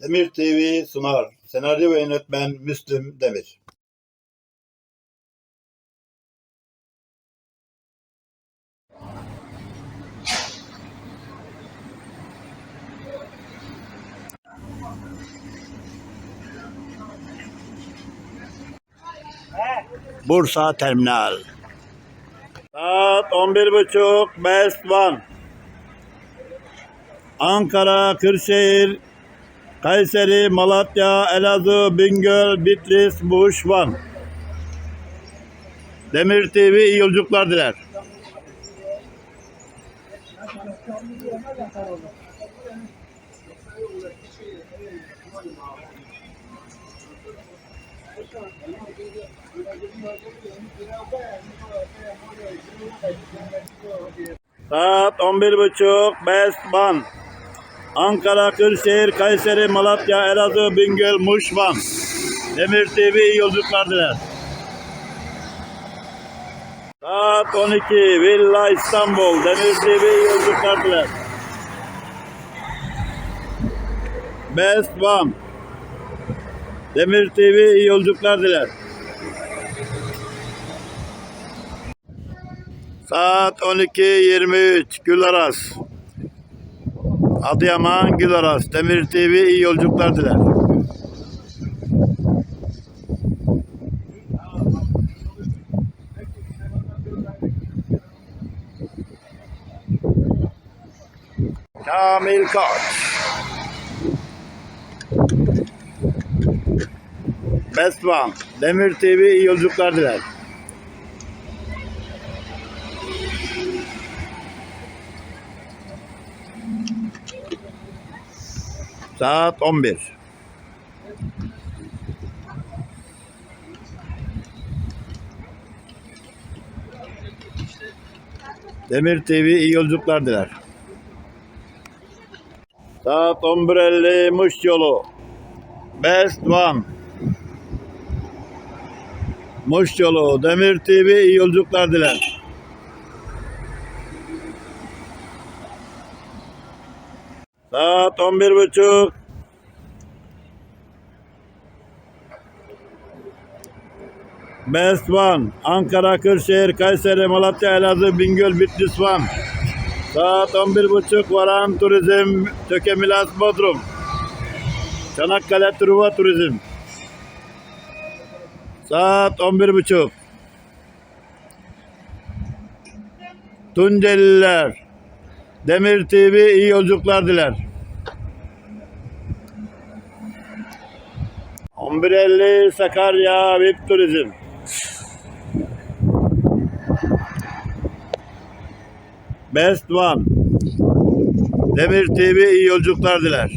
Demir TV sunar. Senaryo ve yönetmen Müslüm Demir. Bursa Terminal. Saat 11.30 Best One. Ankara, Kırşehir, Kayseri, Malatya, Elazığ, Bingöl, Bitlis, Muş, Van. Demir TV iyi yolculuklar diler. Saat 11.30 Best Van. Ankara, Kırşehir, Kayseri, Malatya, Elazığ, Bingöl, Muş, Van. Demir TV yolculuklar diler. Saat 12 Villa İstanbul. Demir TV yolculuklar diler. Best Van. Demir TV yolculuklar diler. Saat 12.23 Gülaras. Adıyaman Gülaras. Demir TV iyi yolculuklar diler. Kamil Koç. Best One. Demir TV iyi yolculuklar diler. Saat 11. Demir TV iyi yolculuklar diler. Saat 11.50 Muş yolu. Best One. Muş yolu. Demir TV iyi yolculuklar diler. Saat 11.30. Best One. Ankara, Kırşehir, Kayseri, Malatya, Elazığ, Bingöl, Bitlis, Van. Saat 11.30 Varan Turizm, Tökemilas, Bodrum. Çanakkale Truva Turizm. Saat 11.30 Tunceliler. Demir TV iyi yolculuklar diler. 11.50 Sakarya VIP Turizm. Best One. Demir TV iyi yolculuklar diler.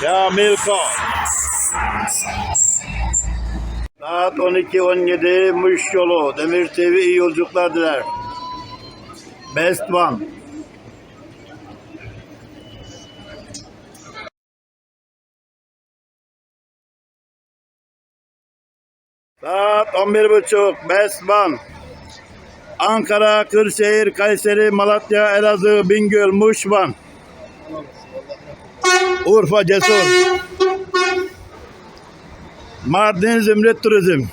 Kamil Koç. Saat 12.17 Muş yolu. Demir TV iyi yolculuklar diler. Best One. Saat 11.30 Best One. Ankara, Kırşehir, Kayseri, Malatya, Elazığ, Bingöl, Muş, Van. Urfa Cesur. Mardin Zümrüt Turizm.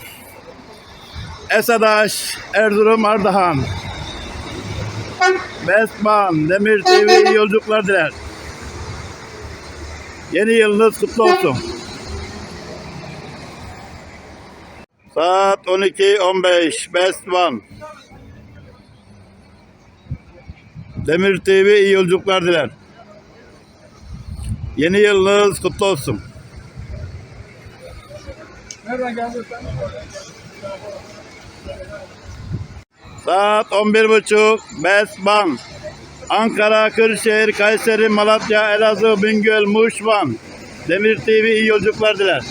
Esadaş, Erzurum Ardahan. Bestman, Demir TV iyi yolculuklar diler. Yeni yılınız kutlu olsun. Saat 12.15 Best One. Demir TV iyi yolculuklar diler. Yeni yılınız kutlu olsun. Nereden geldin sen? Saat 11.30 Best Van. Ankara, Kırşehir, Kayseri, Malatya, Elazığ, Bingöl, Muş, Van. Demir TV iyi yolculuklar diler.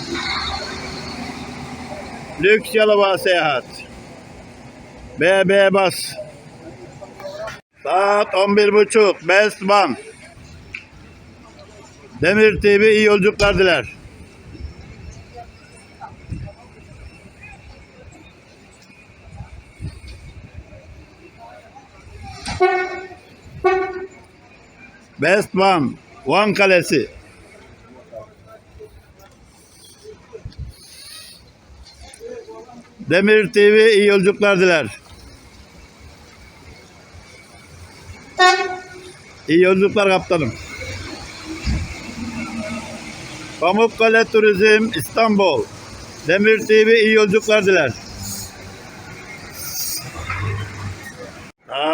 Lüks Yalova Seyahat. BB Bas. Saat 11.30 Best Van. Demir TV iyi yolculuklar diler. Best One, Van Kalesi. Demir TV iyi yolculuklar diler. İyi yolculuklar kaptanım. Pamukkale Turizm İstanbul. Demir TV iyi yolculuklar diler.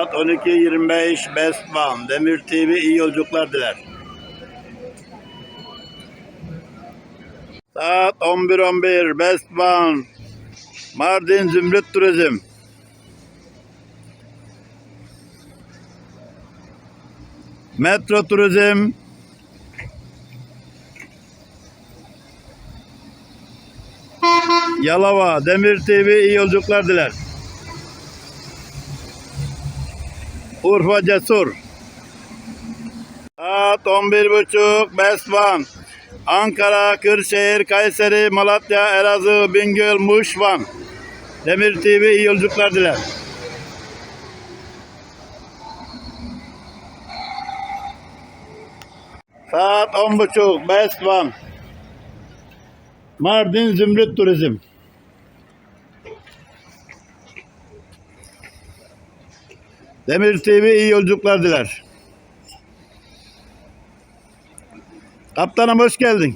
Saat 12.25 Best One. Demir TV iyi yolculuklar diler. Saat 11.11 Best One. Mardin Zümrüt Turizm. Metro Turizm. Yalova, Demir TV iyi yolculuklar diler. Urfa Cesur. Saat 11.30 Best One. Ankara, Kırşehir, Kayseri, Malatya, Elazığ, Bingöl, Muş, Van. Demir TV iyi yolculuklar diler. Saat 10.30 Best One. Mardin Zümrüt Turizm. Demir TV iyi yolculuklar diler. Kaptanım hoş geldin.